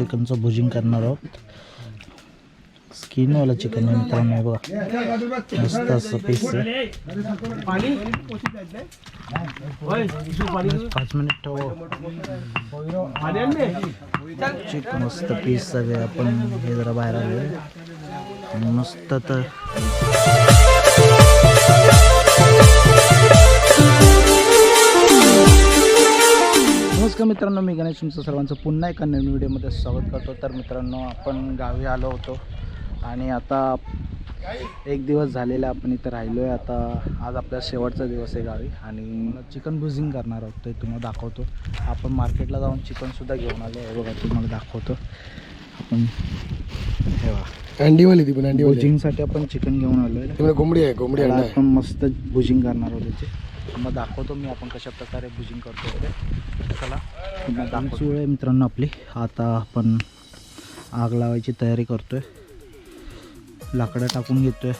चिकनचं भुजिंग करणार आहोत. स्किनवाला चिकन आहे मित्रांनो बघा. मस्त असं पीस आहे. पाच मिनिट ठेवा. चिकन मस्त पीस सगळे आपण हे जरा बाहेर आले आणि मस्त तर. नमस्कार मित्रांनो मी गणेश तुमचं सर्वांचं पुन्हा एका नवीन व्हिडिओमध्ये स्वागत करतो. तर मित्रांनो आपण गावी आलो होतो आणि आता एक दिवस झालेला आपण इथं राहिलो आहे आता आज आपला शेवटचा दिवस आहे गावी आणि चिकन भुजिंग करणार आहोत ते तुम्हाला दाखवतो. आपण मार्केटला जाऊन चिकनसुद्धा घेऊन आलो आहे. बघा तुम्हाला दाखवतो. आपण हे बघा. अंडीवाली ती पण अंडीवाली. भुजिंगसाठी आपण चिकन घेऊन आलो आहे कोंबडी आहे कोंबडी अंडा. आपण मस्त भुजिंग करणार आहोत त्याचे. मग दाखवतो मी आपण कशा प्रकारे भुजिंग करतो वगैरे. चला. दाखवतो. वेळ आहे मित्रांनो आपली. आता आपण आग लावायची तयारी करतोय. लाकडं टाकून घेतोय.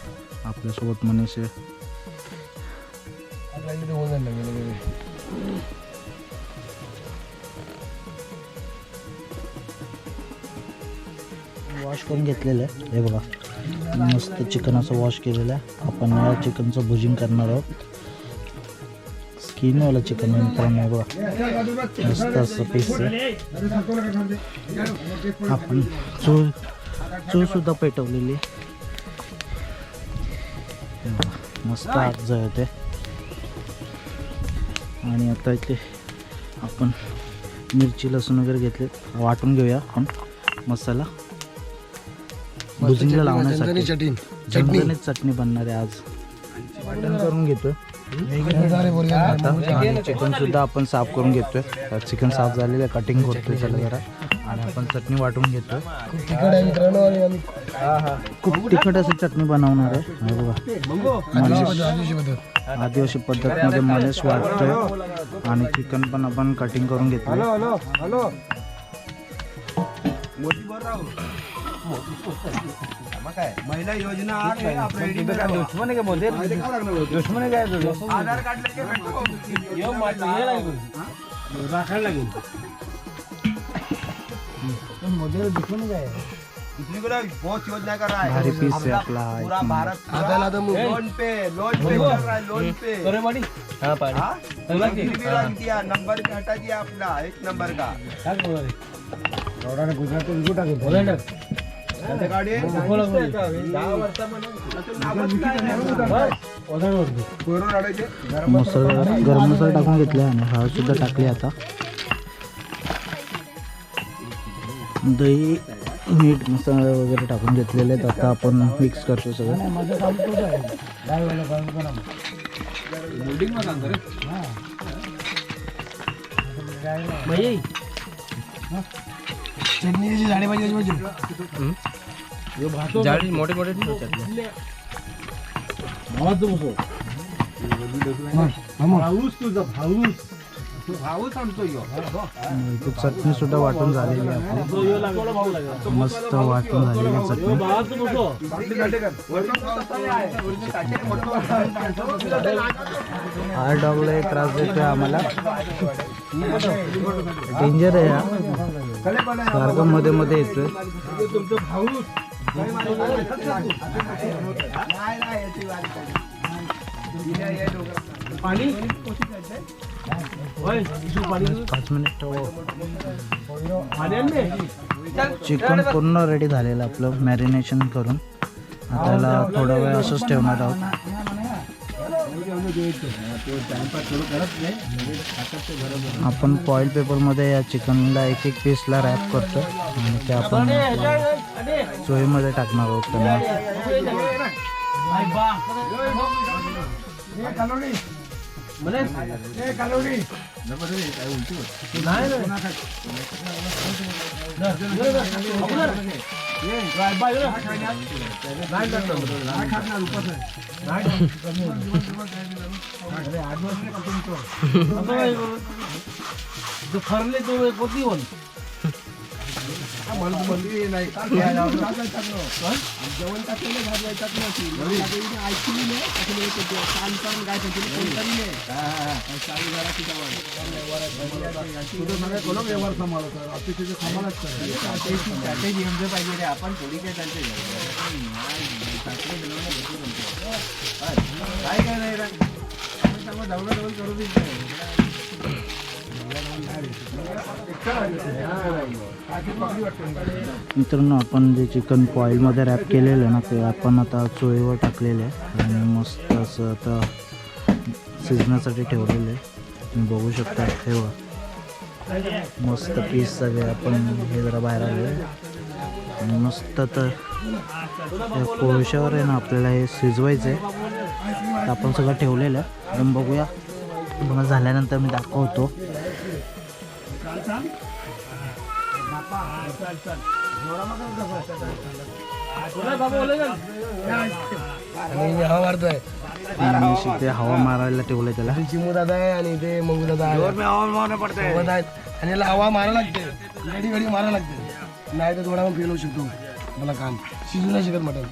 आपल्यासोबत मनीष आहे आपल्या इथे होऊन जाईल ना, गेलं गेलं. वॉश करून घेतलेलं आहे. हे बघा. मस्त चिकन असं वॉश केलेलं आहे. आपण या चिकनचं भुजिंग करणार आहोत. स्किनवालं चिकन मित्रांनो बघा मस्त असं पीस आपण चूल चूल सुद्धा पेटवलेली मस्त आग जळते आणि आता इथे आपण मिरची लसूण वगैरे घेतले. वाटून घेऊया आपण मसाला. भुजिंगला लावण्यासाठी. चटणी बनणार आहे आज. वाटण करून ना. आता चिकन सुद्धा आपण साफ करून घेतोय. चिकन साफ झालेलं आहे कटिंग करतोय त्याला जरा. आणि आपण चटणी वाटून घेतोय. खूप तिखट अशी चटणी बनवणार आहे. बघा. आदिवासी पद्धत आदिवासी पद्धत आदिवासी पद्धतमध्ये मनेश वाटतोय. आणि चिकन पण आपण कटिंग करून घेतलं महिला योजना रेडी दुश्मन के बोलते हाँ, दुश्मन के आधार कार्ड लेके यो हाँ? तो दुश्मन बहुत योजना कर रहा है। पूरा Bharat loan pay loan pay कर रहा है लोन पे। हाँ दिया नंबर हटा दिया अपना एक नंबर का। गुजरात मसाला गरम मसाला टाकून घेतला आणि हळद सुद्धा टाकली आता दही मीठ मसाला वगैरे टाकून घेतलेले आहेत. आता आपण मिक्स करतो सगळं. चटणीची झाडी पाहिजे म्हणजे जाडी मोठे मोठे भाऊच आणतो ह्यो. इथे चटणी सुद्धा वाटून झालेली आहे आपली. मस्त वाटून झालेली आहे चटणी. हा डॉगला एक त्रास देतोय आम्हाला. डेंजर आहे हा. सारखं मध्ये मध्ये येतोय. नाही, चिकन पूर्ण रेडी झालेलं आपलं मॅरिनेशन करून. त्याला थोडा वेळ असंच ठेवणार आहोत. आपण फॉईल पेपरमध्ये या चिकनला एक एक पीसला रॅप करतो. आणि ते आपण चोईमध्ये टाकणार आहोत त्यांना મને એ કલોડી નંબર એ તો તો હોય जेवण टाकलेलं भाजवायला टाकलं असेल. ऐकली नाही असं नाही काय कोणतरी नाही साडी घराची जवळ. तुझं सगळं कोण व्यवहार सांभाळतो ऑफिसचे सांभाळच स्ट्रॅटेजी पाहिजे रे आपण थोडी काय चालते काय काय नाही रे डबल डबल करू दे मित्रांनो आपण जे चिकन पॉईलमध्ये रॅप केलेलं आहे ना ते आपण आता चोळीवर टाकलेलं आहे आणि मस्त असं आता शिजण्यासाठी ठेवलेलं आहे. तुम्ही बघू शकता ठेवा मस्त पीस सगळे आपण हे जरा बाहेर आले आणि मस्त तर त्या कोळशावर आहे ना आपल्याला हे शिजवायचं आहे तर आपण सगळं ठेवलेलं आहे. बघूया. पुन्हा झाल्यानंतर मी दाखवतो. हवा मारतोय आणि ते हवा मारायला ठेवलं त्याला चिमू दादा आहे आणि ते मंगू दादा आहे आणि याला हवा मारा लागते. गडी गडी मारा लागते. नाही तर थोडा फेल होऊ शकतो. मला काम. शिजू नाही शकत मटन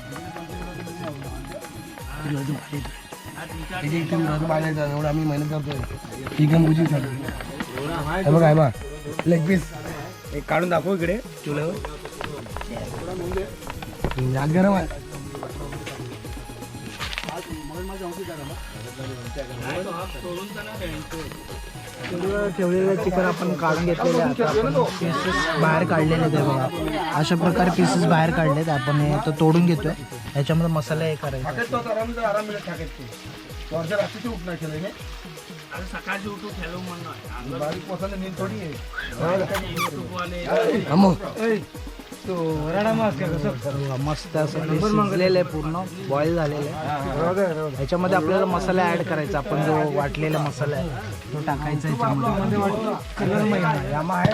एवढं आम्ही मेहनत करतोय. एकदम बुजी हे बघा आहे मा लेग पीस एक काढून दाखव इकडे चुलावर गरम आहे ठेवलेलं चिकन आपण काढून घेतलेले आहे. आपण पीसेस बाहेर काढलेले आहेत बघा. अशा प्रकारे पीसेस बाहेर काढलेत. आपण हे आता तोडून घेतोय. याच्यामध्ये मसाला हे करायचा मस्त असं आहे पूर्ण बॉईल झालेलं आहे. ह्याच्यामध्ये आपल्याला मसाला ऍड करायचा आपण जो वाटलेला मसाला आहे तो टाकायचा ह्याच्यामध्ये कलर महिना यामा आहे.